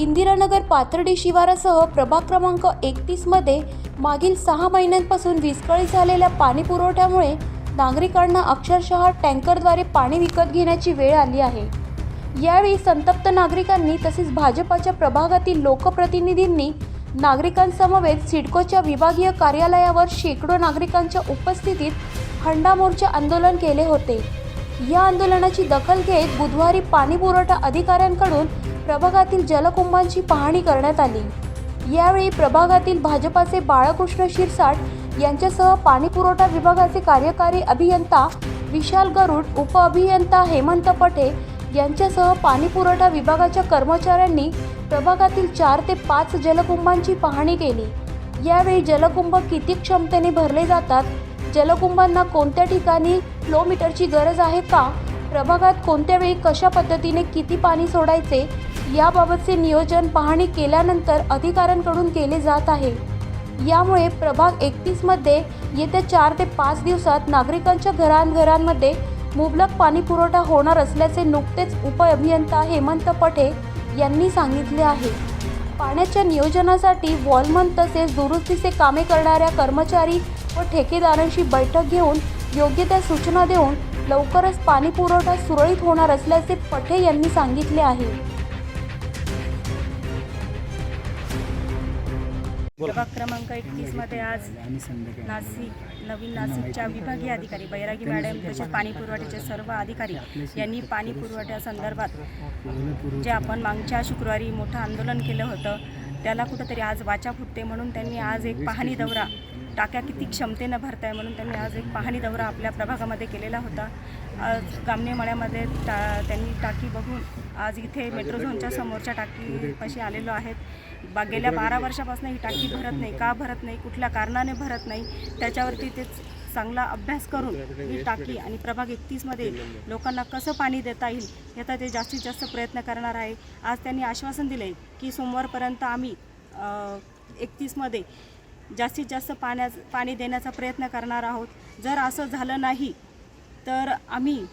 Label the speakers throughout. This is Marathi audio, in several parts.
Speaker 1: इंदिरानगर पाथर्डी शिवारासह प्रभाग क्रमांक एकतीसमध्ये मागील सहा महिन्यांपासून विस्कळीत झालेल्या पाणी पुरवठ्यामुळे नागरिकांना अक्षरशः टँकरद्वारे पाणी विकत घेण्याची वेळ आली आहे. यावेळी संतप्त नागरिकांनी तसेच भाजपाच्या प्रभागातील लोकप्रतिनिधींनी नागरिकांसमवेत सिडकोच्या विभागीय कार्यालयावर शेकडो नागरिकांच्या उपस्थितीत हंडा मोर्चा आंदोलन केले होते. या आंदोलनाची दखल घेत बुधवारी पाणी पुरवठा अधिकाऱ्यांकडून प्रभागातील जलकुंभांची पाहणी करण्यात आली. यावेळी प्रभागातील भाजपाचे बाळकृष्ण शिरसाट यांच्यासह पाणी पुरवठा विभागाचे कार्यकारी अभियंता विशाल गरुड उपअभियंता हेमंत पटे यांच्यासह पाणी पुरवठा विभागाच्या कर्मचाऱ्यांनी प्रभागातील चार ते पाच जलकुंभांची पाहणी केली. यावेळी जलकुंभ किती क्षमतेने भरले जातात जलकुंभांना कोणत्या ठिकाणी किलोमीटरची गरज आहे का? प्रभागात कोणत्या वेळी कशा पद्धतीने किती पाणी सोडायचे? याबाबतचे नियोजन पाहणी केल्यानंतर अधिकाऱ्यांकडून केले जात आहे. यामुळे प्रभाग एकतीसमध्ये येत्या चार ते पाच दिवसात नागरिकांच्या घरांघरांमध्ये मुबलक पाणी पुरवठा होणार असल्याचे नुकतेच उपअभियंता हेमंत पठे यांनी सांगितले आहे. पाण्याच्या नियोजनासाठी वॉलमन तसेच दुरुस्तीचे कामे करणाऱ्या कर्मचारी व ठेकेदारांशी बैठक घेऊन योग्य त्या सूचना देऊन लवकरच पाणी पुरवठा सुरळीत होणार असल्याचे पठे यांनी सांगितले आहे.
Speaker 2: प्रभाग क्रमांक एकतीसमध्ये आज नाशिक नवीन नाशिकच्या विभागीय अधिकारी बैरागी मॅडम तसेच पाणी पुरवठ्याचे सर्व अधिकारी यांनी पाणी पुरवठ्यासंदर्भात जे आपण मागच्या शुक्रवारी मोठं आंदोलन केलं होतं त्याला कुठंतरी आज वाचा फुटते म्हणून त्यांनी आज एक पाहणी दौरा टाक्या किती क्षमतेनं भरत आहे म्हणून त्यांनी आज एक पाहणी दौरा आपल्या प्रभागामध्ये केलेला होता. आज गामणे मळ्यामध्ये टा त्यांनी टाकी बघून आज इथे मेट्रो झोनच्या समोरच्या टाकीपाशी आलेलो आहेत. बा गेल्या बारा वर्षापासून ही टाकी भरत नाही. का भरत नाही? कुठल्या कारणाने भरत नाही? त्याच्यावरती ते चांगला अभ्यास करून ही टाकी आणि प्रभाग एकतीसमध्ये लोकांना कसं पाणी देता येईल याचा ते जास्तीत जास्त प्रयत्न करणार आहे. आज त्यांनी आश्वासन दिले की सोमवारपर्यंत आम्ही एकतीसमध्ये जास्तीत जास्त पाण्या पाणी देण्याचा प्रयत्न करणार आहोत. जर असं झालं नाही तर आम्ही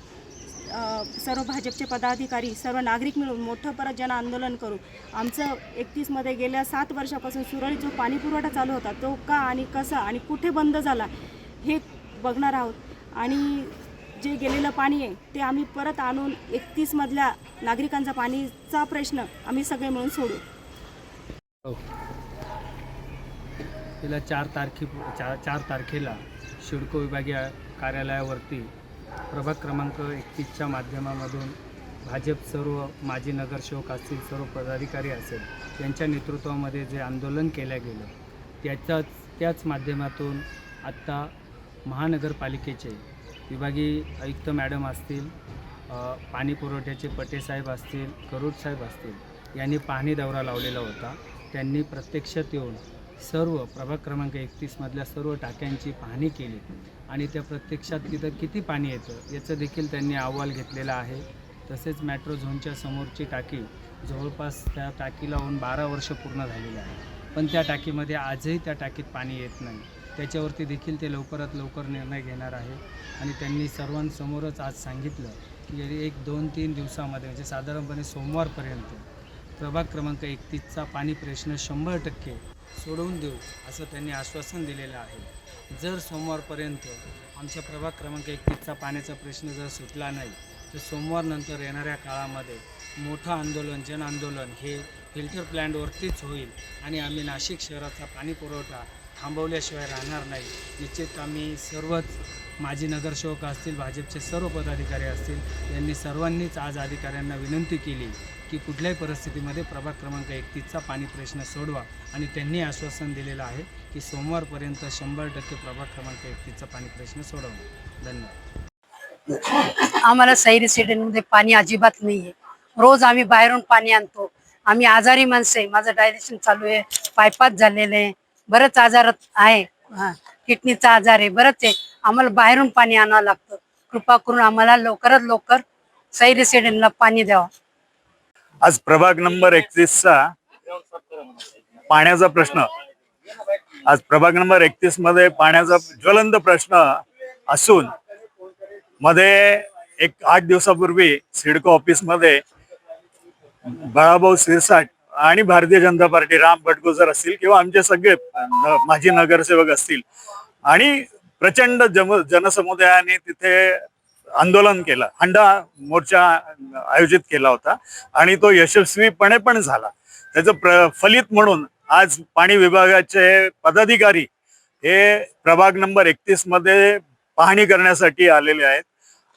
Speaker 2: सर्व भाजपचे पदाधिकारी सर्व नागरिक मिळून मोठं परत जन आंदोलन करू. आमचं एकतीसमध्ये गेल्या सात वर्षापासून सुरळीत जो पाणी पुरवठा चालू होता तो का आणि कसा आणि कुठे बंद झाला हे बघणार आहोत. आणि जे गेलेलं पाणी आहे ते आम्ही परत आणून एकतीसमधल्या नागरिकांचा पाणीचा प्रश्न आम्ही सगळे मिळून सोडू. हो.
Speaker 3: तिला चार तारखे चार चार तारखेला शिडको विभागीय कार्यालयावरती प्रभाग क्रमांक एकतीसच्या माध्यमामधून भाजप सर्व माजी नगरसेवक असतील सर्व पदाधिकारी असेल यांच्या नेतृत्वामध्ये जे आंदोलन केलं गेलं त्याच्याच त्याच माध्यमातून आत्ता महानगरपालिकेचे विभागीय आयुक्त मॅडम असतील पाणी पुरवठ्याचे पटेसाहेब असतील करूड साहेब असतील यांनी पाहणी दौरा लावलेला होता. त्यांनी प्रत्यक्षात येऊन सर्व प्रभाग क्रमांक एकतीसमधल्या सर्व टाक्यांची पाहणी केली. आणि त्या प्रत्यक्षात तिथं किती पाणी येतं याचं देखील त्यांनी अहवाल घेतलेला आहे. तसेच मॅट्रो झोनच्या समोरची टाकी जवळपास त्या टाकीला होऊन बारा वर्ष पूर्ण झालेली आहे. पण त्या टाकीमध्ये आजही त्या टाकीत पाणी येत नाही. त्याच्यावरती देखील ते लवकरात लवकर निर्णय घेणार आहे. आणि त्यांनी सर्वांसमोरच आज सांगितलं की एक दोन तीन दिवसामध्ये म्हणजे साधारणपणे सोमवारपर्यंत प्रभाग क्रमांक एकतीसचा पाणी प्रश्न शंभर टक्के सोडवून देऊ असं त्यांनी आश्वासन दिलेलं आहे. जर सोमवारपर्यंत आमच्या प्रभाग क्रमांक एकतीसचा पाण्याचा प्रश्न जर सुटला नाही तर सोमवारनंतर येणाऱ्या काळामध्ये मोठं आंदोलन जन आंदोलन हे फिल्टर प्लॅन्टवरतीच होईल आणि आम्ही नाशिक शहराचा पाणी पुरवठा थांबवल्याशिवाय राहणार नाही. निश्चित आम्ही सर्वच माजी नगरसेवक असतील भाजपचे सर्व पदाधिकारी असतील यांनी सर्वांनीच आज अधिकाऱ्यांना विनंती केली की कुठल्याही परिस्थितीमध्ये प्रभाग क्रमांक एकतीसचा पाणी प्रश्न सोडवा. आणि त्यांनी आश्वासन दिलेलं आहे की सोमवारपर्यंत शंभर टक्के प्रभाग क्रमांक एकतीसचा पाणी प्रश्न सोडवा धन्यवाद.
Speaker 4: आम्हाला सैरी सिटीमध्ये पाणी अजिबात नाहीये. रोज आम्ही बाहेरून पाणी आणतो. आम्ही आजारी माणसं आहे. माझं डायजेशन चालू आहे. पायपात झालेलं आहे. बरंच आजार आहे. हा, किडनीचा आजार आहे. बरंच आहे. आम्हाला बाहेरून पाणी आणावं लागतं. कृपा करून आम्हाला लवकरात लवकर सई रेसिडेंटला पाणी द्यावं.
Speaker 5: आज प्रभाग नंबर एकतीसचा पाण्याचा प्रश्न. आज प्रभाग नंबर एकतीसमध्ये पाण्याचा ज्वलंत प्रश्न असून मध्ये एक आठ दिवसापूर्वी सिडको ऑफिसमध्ये बाळाभाऊ सिरसाट आणि भारतीय जनता पार्टी राम भटगुजर असतील किंवा आमचे सगळे माजी नगरसेवक असतील आणि प्रचंड जम जनसमुदायाने तिथे आंदोलन केलं. हंडा मोर्चा आयोजित केला होता आणि तो यशस्वीपणे पण झाला. त्याचं प्र फलित म्हणून आज पाणी विभागाचे पदाधिकारी हे प्रभाग नंबर एकतीसमध्ये पाहणी करण्यासाठी आलेले आहेत.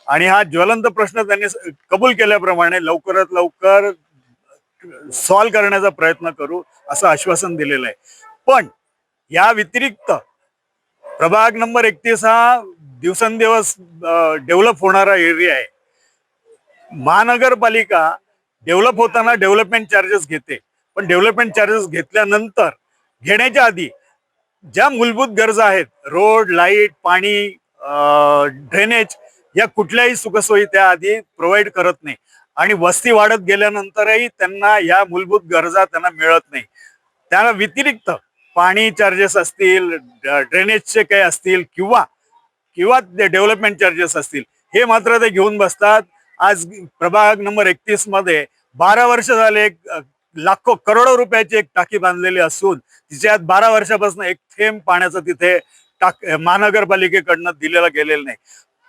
Speaker 5: आणि हा ज्वलंत प्रश्न त्यांनी कबूल केल्याप्रमाणे लवकरात लवकर सॉल्व्ह करण्याचा प्रयत्न करू असं आश्वासन दिलेलं आहे. पण या व्यतिरिक्त प्रभाग नंबर एकतीस हा दिवसेंदिवस डेव्हलप होणारा एरिया आहे. महानगरपालिका डेव्हलप होताना डेव्हलपमेंट चार्जेस घेते. पण डेव्हलपमेंट चार्जेस घेतल्यानंतर घेण्याच्या आधी ज्या मूलभूत गरजा आहेत रोड लाइट पाणी ड्रेनेज या कुठल्याही सुखसोयी त्या आधी प्रोव्हाइड करत नाही. आणि वस्ती वाढत गेल्यानंतरही त्यांना या मूलभूत गरजा त्यांना मिळत नाही. त्या व्यतिरिक्त पाणी चार्जेस असतील ड्रेनेजचे काही असतील किंवा किंवा डेव्हलपमेंट चार्जेस असतील हे मात्र ते घेऊन बसतात. आज प्रभाग नंबर एकतीसमध्ये बारा वर्ष झाले एक लाखो करोडो रुपयाची एक टाकी बांधलेली असून तिच्यात बारा वर्षापासून एक थेंब पाण्याचं तिथे टाक महानगरपालिकेकडनं दिलेला गेलेलं नाही.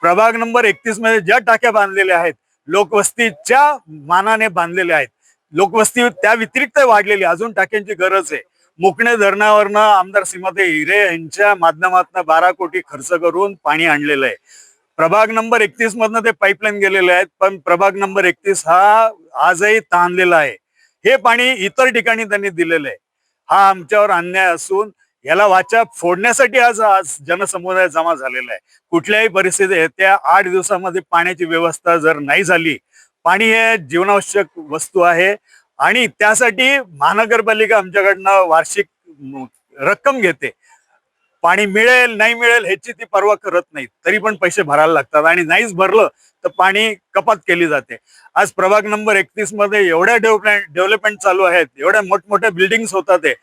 Speaker 5: प्रभाग नंबर एकतीसमध्ये ज्या टाक्या बांधलेल्या आहेत लोकवस्तीच्या मानाने बांधलेल्या आहेत. लोकवस्ती त्या व्यतिरिक्त वाढलेली अजून टाक्यांची गरज आहे. मुकणे धरणावरनं आमदार सीमाते हिरे यांच्या माध्यमातून बारा कोटी खर्च करून पाणी आणलेलं आहे. प्रभाग नंबर एकतीस मधनं ते पाईपलाईन गेलेले आहेत पण प्रभाग नंबर एकतीस हा आजही ताणलेला आहे. हे पाणी इतर ठिकाणी त्यांनी दिलेलं आहे. हा आमच्यावर अन्याय असून याला वाचा फोडण्यासाठी आज आज जनसमुदाय जमा झालेला आहे. कुठल्याही परिस्थितीत येत्या आठ दिवसामध्ये पाण्याची व्यवस्था जर नाही झाली पाणी हे जीवनावश्यक वस्तू आहे. आणि त्यासाठी महानगरपालिका आमच्याकडनं वार्षिक रक्कम घेते. पाणी मिळेल नाही मिळेल ह्याची ती पर्वा करत नाही तरी पण पैसे भरायला लागतात आणि नाहीच भरलं तर पाणी कपात केली जाते. आज प्रभाग नंबर एकतीसमध्ये एवढ्या डेव्हलपमेंट डेव्हलपमेंट चालू आहेत एवढ्या मोठमोठ्या बिल्डिंग्स होतात ते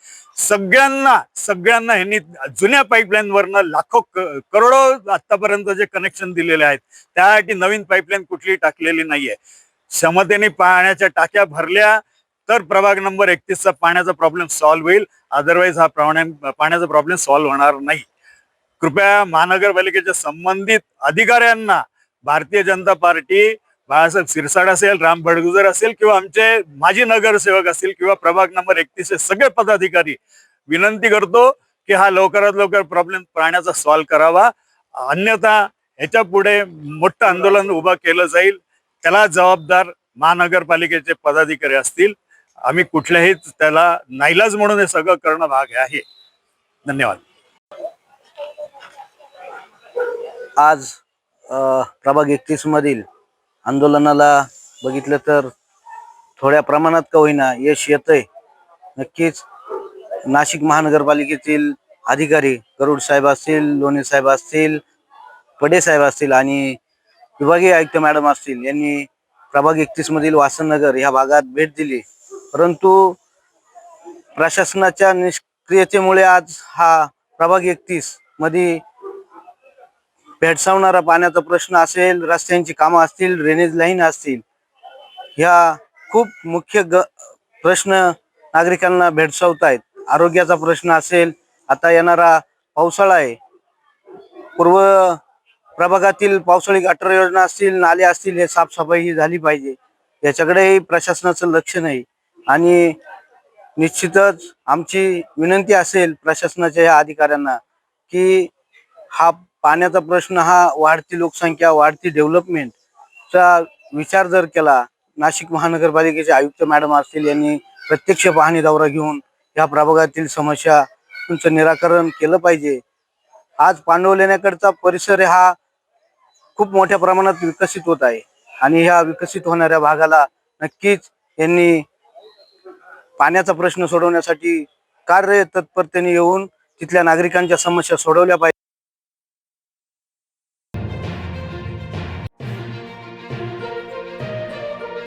Speaker 5: सगळ्यांना सगळ्यांना ह्यांनी जुन्या पाईपलाईन वरनं लाखो करोडो आतापर्यंत जे कनेक्शन दिलेले आहेत त्यासाठी नवीन पाईपलाईन कुठली टाकलेली नाहीये. क्षमतेने पाण्याच्या टाक्या भरल्या तर प्रभाग नंबर एकतीसचा पाण्याचा प्रॉब्लेम सॉल्व्ह होईल. अदरवाईज हा प्रॉब्लेम पाण्याचा प्रॉब्लेम सॉल्व्ह होणार नाही. कृपया महानगरपालिकेच्या संबंधित अधिकाऱ्यांना भारतीय जनता पार्टी बाळासाहेब सिरसाड असेल राम भडगुजर असेल किंवा आमचे माजी नगरसेवक असतील किंवा प्रभाग नंबर एकतीसचे सगळे पदाधिकारी विनंती करतो की हा लवकरात लवकर प्रॉब्लेम पाण्याचा सॉल्व्ह करावा. अन्यथा ह्याच्या पुढे मोठं आंदोलन उभं केलं जाईल. त्याला जबाबदार महानगरपालिकेचे पदाधिकारी असतील. आम्ही कुठल्याही त्याला नाईलाज म्हणून हे सगळं करणं भाग आहे. धन्यवाद.
Speaker 6: आज प्रभाग एकतीस मधील आंदोलनाला बघितलं तर थोड्या प्रमाणात का होईना यश येतंय. नक्कीच नाशिक महानगरपालिकेतील अधिकारी गरुड साहेब असतील लोणे साहेब असतील पडे साहेब असतील आणि विभागीय आयुक्त मॅडम असतील यांनी प्रभाग एकतीस मधील वासननगर या भागात भेट दिली. परंतु प्रशासनाच्या निष्क्रियतेमुळे आज हा प्रभाग एकतीसमध्ये भेडसावणारा पाण्याचा प्रश्न असेल रस्त्यांची कामं असतील ड्रेनेज लाईन असतील ह्या खूप मुख्य ग प्रश्न नागरिकांना भेडसावत आहेत आरोग्याचा प्रश्न असेल आता येणारा पावसाळा आहे. पूर्व प्रभागातील पावसाळी गटर योजना असतील नाले असतील हे साफसफाई ही झाली पाहिजे. याच्याकडेही प्रशासनाचं लक्ष नाही. आणि निश्चितच आमची विनंती असेल प्रशासनाच्या या अधिकाऱ्यांना की हा पाण्याचा प्रश्न हा वाढती लोकसंख्या वाढती डेव्हलपमेंटचा विचार जर केला नाशिक महानगरपालिकेचे आयुक्त मॅडम असतील यांनी प्रत्यक्ष पाहणी दौरा घेऊन या प्रभागातील समस्या तुमचं निराकरण केलं पाहिजे. आज पांडवलेण्याकडचा परिसर हा खूप मोठ्या प्रमाणात विकसित होत आहे आणि ह्या विकसित होणाऱ्या भागाला नक्कीच यांनी पाण्याचा प्रश्न सोडवण्यासाठी कार्य तत्परतेने येऊन तिथल्या नागरिकांच्या समस्या सोडवल्या पाहिजे.